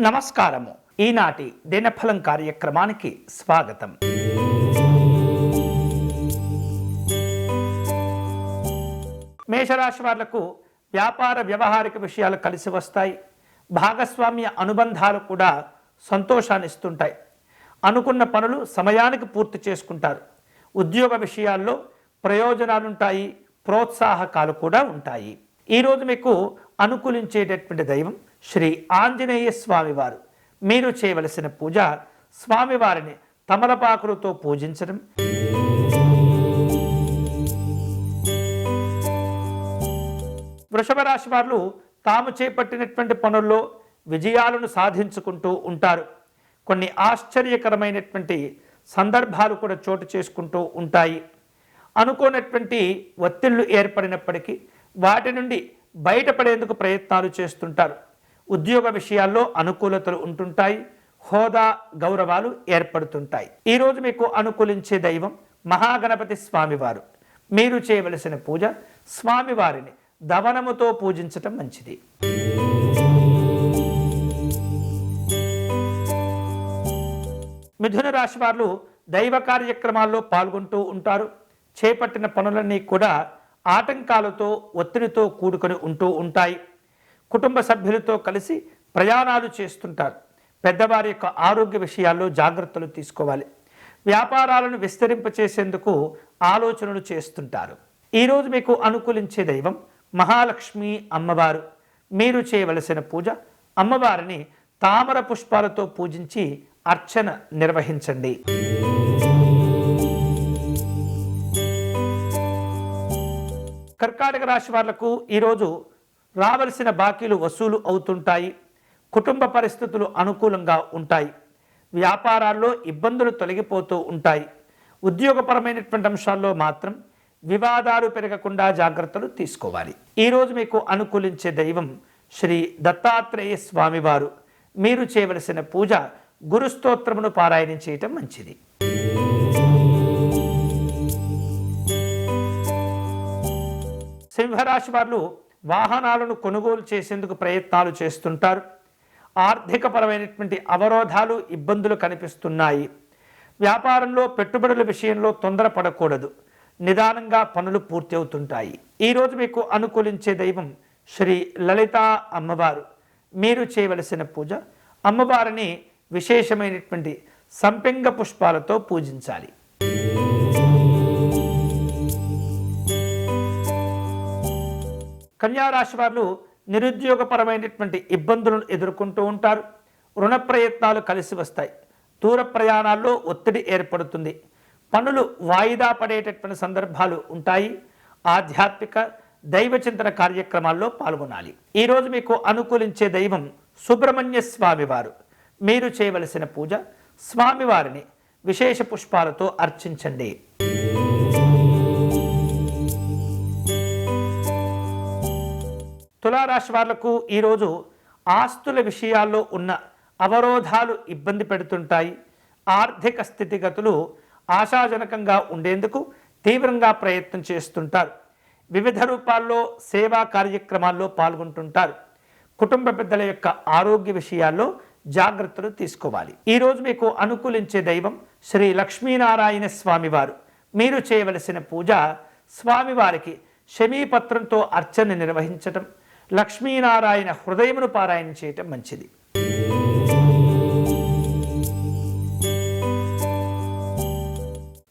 నమస్కారము. ఈనాటి దినఫలం కార్యక్రమానికి స్వాగతం. మేషరాశి వాళ్ళకు వ్యాపార వ్యవహారిక విషయాలు కలిసి వస్తాయి. భాగస్వామ్య అనుబంధాలు కూడా సంతోషాన్ని ఇస్తుంటాయి. అనుకున్న పనులు సమయానికి పూర్తి చేసుకుంటారు. ఉద్యోగ విషయాల్లో ప్రయోజనాలుంటాయి. ప్రోత్సాహకాలు కూడా ఉంటాయి. ఈరోజు మీకు అనుకూలించేటటువంటి దైవం శ్రీ ఆంజనేయ స్వామివారు. మీరు చేయవలసిన పూజ స్వామివారిని తమలపాకులతో పూజించడం. వృషభ రాశి వారు తాము చేపట్టినటువంటి పనుల్లో విజయాలను సాధించుకుంటూ ఉంటారు. కొన్ని ఆశ్చర్యకరమైనటువంటి సందర్భాలు కూడా చోటు చేసుకుంటూ ఉంటాయి. అనుకోనటువంటి ఒత్తిళ్ళు ఏర్పడినప్పటికీ వాటి నుండి బయటపడేందుకు ప్రయత్నాలు చేస్తుంటారు. ఉద్యోగ విషయాల్లో అనుకూలతలు ఉంటుంటాయి హోదా గౌరవాలు ఏర్పడుతుంటాయి. ఈరోజు మీకు అనుకూలించే దైవం మహాగణపతి స్వామివారు. మీరు చేయవలసిన పూజ స్వామివారిని దవనముతో పూజించటం మంచిది. మిథున రాశి వారు దైవ కార్యక్రమాల్లో పాల్గొంటూ ఉంటారు. చేపట్టిన పనులన్నీ కూడా ఆటంకాలతో ఒత్తిడితో కూడుకొని ఉంటూ ఉంటాయి. కుటుంబ సభ్యులతో కలిసి ప్రయాణాలు చేస్తుంటారు. పెద్దవారి యొక్క ఆరోగ్య విషయాల్లో జాగ్రత్తలు తీసుకోవాలి. వ్యాపారాలను విస్తరింపచేసేందుకు ఆలోచనలు చేస్తుంటారు. ఈరోజు మీకు అనుకూలించే దైవం మహాలక్ష్మి అమ్మవారు. మీరు చేయవలసిన పూజ అమ్మవారిని తామర పుష్పాలతో పూజించి అర్చన నిర్వహించండి. కర్కాటక రాశి వాళ్ళకు ఈరోజు రావలసిన బాకీలు వసూలు అవుతుంటాయి కుటుంబ పరిస్థితులు అనుకూలంగా ఉంటాయి వ్యాపారాల్లో ఇబ్బందులు తొలగిపోతూ ఉంటాయి. ఉద్యోగపరమైనటువంటి అంశాల్లో మాత్రం వివాదాలు పెరగకుండా జాగ్రత్తలు తీసుకోవాలి. ఈరోజు మీకు అనుకూలించే దైవం శ్రీ దత్తాత్రేయ స్వామివారు. మీరు చేయవలసిన పూజ గురుస్తోత్రమును పారాయణం చేయటం మంచిది. సింహరాశి వారు వాహనాలను కొనుగోలు చేసేందుకు ప్రయత్నాలు చేస్తుంటారు. ఆర్థికపరమైనటువంటి అవరోధాలు ఇబ్బందులు కనిపిస్తున్నాయి. వ్యాపారంలో పెట్టుబడుల విషయంలో తొందరపడకూడదు. నిదానంగా పనులు పూర్తి అవుతుంటాయి ఈరోజు మీకు అనుకూలించే దైవం శ్రీ లలిత అమ్మవారు. మీరు చేయవలసిన పూజ అమ్మవారిని విశేషమైనటువంటి సంపెంగ పుష్పాలతో పూజించాలి. కన్యారాశి వారు నిరుద్యోగపరమైనటువంటి ఇబ్బందులను ఎదుర్కొంటూ ఉంటారు. రుణ ప్రయత్నాలు కలిసి వస్తాయి. దూర ప్రయాణాల్లో ఒత్తిడి ఏర్పడుతుంది. పనులు వాయిదా పడేటటువంటి సందర్భాలు ఉంటాయి. ఆధ్యాత్మిక దైవ చింతన కార్యక్రమాల్లో పాల్గొనాలి. ఈరోజు మీకు అనుకూలించే దైవం సుబ్రహ్మణ్య స్వామివారు. మీరు చేయవలసిన పూజ స్వామివారిని విశేష పుష్పాలతో అర్చించండి. తులారాశి వాళ్ళకు ఈరోజు ఆస్తుల విషయాల్లో ఉన్న అవరోధాలు ఇబ్బంది పెడుతుంటాయి. ఆర్థిక స్థితిగతులు ఆశాజనకంగా ఉండేందుకు తీవ్రంగా ప్రయత్నం చేస్తుంటారు. వివిధ రూపాల్లో సేవా కార్యక్రమాల్లో పాల్గొంటుంటారు. కుటుంబ పెద్దల యొక్క ఆరోగ్య విషయాల్లో జాగ్రత్తలు తీసుకోవాలి. ఈరోజు మీకు అనుకూలించే దైవం శ్రీ లక్ష్మీనారాయణ స్వామివారు. మీరు చేయవలసిన పూజ స్వామివారికి శమీపత్రంతో అర్చన నిర్వహించటం. లక్ష్మీనారాయణ హృదయమును పారాయణ చేయటం మంచిది.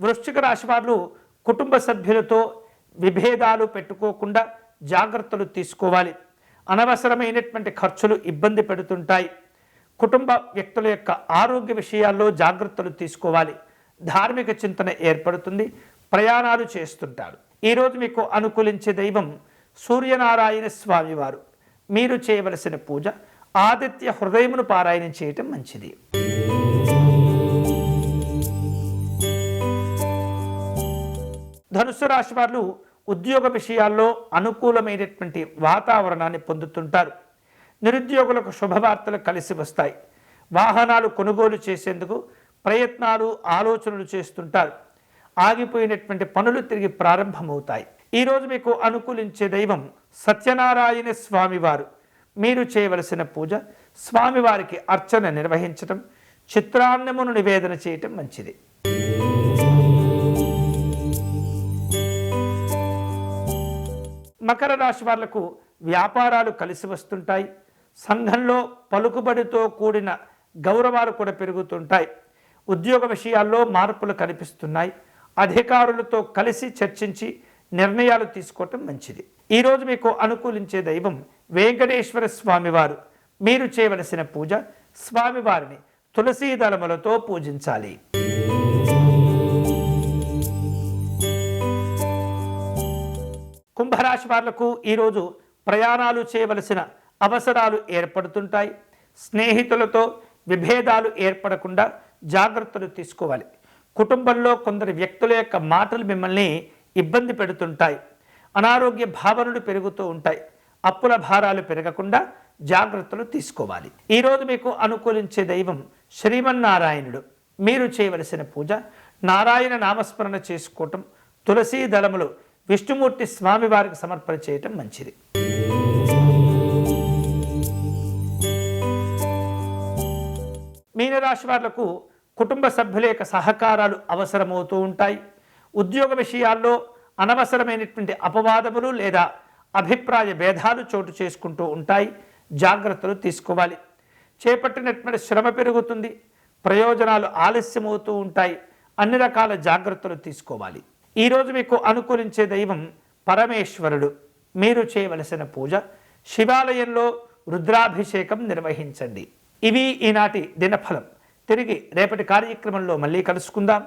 వృశ్చిక రాశి వారు కుటుంబ సభ్యులతో విభేదాలు పెట్టుకోకుండా జాగ్రత్తలు తీసుకోవాలి. అనవసరమైనటువంటి ఖర్చులు ఇబ్బంది పెడుతుంటాయి. కుటుంబ వ్యక్తుల యొక్క ఆరోగ్య విషయాల్లో జాగ్రత్తలు తీసుకోవాలి. ధార్మిక చింతన ఏర్పడుతుంది. ప్రయాణాలు చేస్తుంటారు. ఈరోజు మీకు అనుకూలించే దైవం సూర్యనారాయణ స్వామివారు మీరు చేయవలసిన పూజ ఆదిత్య హృదయమును పారాయణం చేయటం మంచిది. ధనుసు రాశి వారు ఉద్యోగ విషయాల్లో అనుకూలమైనటువంటి వాతావరణాన్ని పొందుతుంటారు. నిరుద్యోగులకు శుభవార్తలు కలిసి వస్తాయి. వాహనాలు కొనుగోలు చేసేందుకు ప్రయత్నాలు ఆలోచనలు చేస్తుంటారు. ఆగిపోయినటువంటి పనులు తిరిగి ప్రారంభమవుతాయి. ఈరోజు మీకు అనుకూలించే దైవం సత్యనారాయణ స్వామివారు. మీరు చేయవలసిన పూజ స్వామివారికి అర్చన నిర్వహించటం చిత్రాన్నమును నివేదన చేయటం మంచిది. మకర రాశి వాళ్ళకు వ్యాపారాలు కలిసి వస్తుంటాయి. సంఘంలో పలుకుబడితో కూడిన గౌరవాలు కూడా పెరుగుతుంటాయి. ఉద్యోగ విషయాల్లో మార్పులు కనిపిస్తున్నాయి. అధికారులతో కలిసి చర్చించి నిర్ణయాలు తీసుకోవటం మంచిది. ఈరోజు మీకు అనుకూలించే దైవం వెంకటేశ్వర స్వామివారు. మీరు చేయవలసిన పూజ స్వామివారిని తులసీ దళములతో పూజించాలి. కుంభరాశి వాళ్ళకు ఈరోజు ప్రయాణాలు చేయవలసిన అవసరాలు ఏర్పడుతుంటాయి. స్నేహితులతో విభేదాలు ఏర్పడకుండా జాగ్రత్తలు తీసుకోవాలి. కుటుంబంలో కొందరు వ్యక్తుల యొక్క మాటలు మిమ్మల్ని ఇబ్బంది పెడుతుంటాయి. అనారోగ్య భావనలు పెరుగుతూ ఉంటాయి. అప్పుల భారాలు పెరగకుండా జాగ్రత్తలు తీసుకోవాలి. ఈరోజు మీకు అనుకూలించే దైవం శ్రీమన్నారాయణుడు. మీరు చేయవలసిన పూజ నారాయణ నామస్మరణ చేసుకోవటం తులసీ దళములు విష్ణుమూర్తి స్వామివారికి సమర్పణ చేయటం మంచిది. మీనరాశి వాళ్ళకు కుటుంబ సభ్యుల యొక్క సహకారాలు అవసరమవుతూ ఉంటాయి. ఉద్యోగ విషయాల్లో అనవసరమైనటువంటి అపవాదములు లేదా అభిప్రాయ భేదాలు చోటు చేసుకుంటూ ఉంటాయి. జాగ్రత్తలు తీసుకోవాలి. చేపట్టినటువంటి శ్రమ పెరుగుతుంది. ప్రయోజనాలు ఆలస్యమవుతూ ఉంటాయి. అన్ని రకాల జాగ్రత్తలు తీసుకోవాలి. ఈరోజు మీకు అనుకూలించే దైవం పరమేశ్వరుడు. మీరు చేయవలసిన పూజ శివాలయంలో రుద్రాభిషేకం నిర్వహించండి. ఇవి ఈనాటి దినఫలం. తిరిగి రేపటి కార్యక్రమంలో మళ్ళీ కలుసుకుందాం.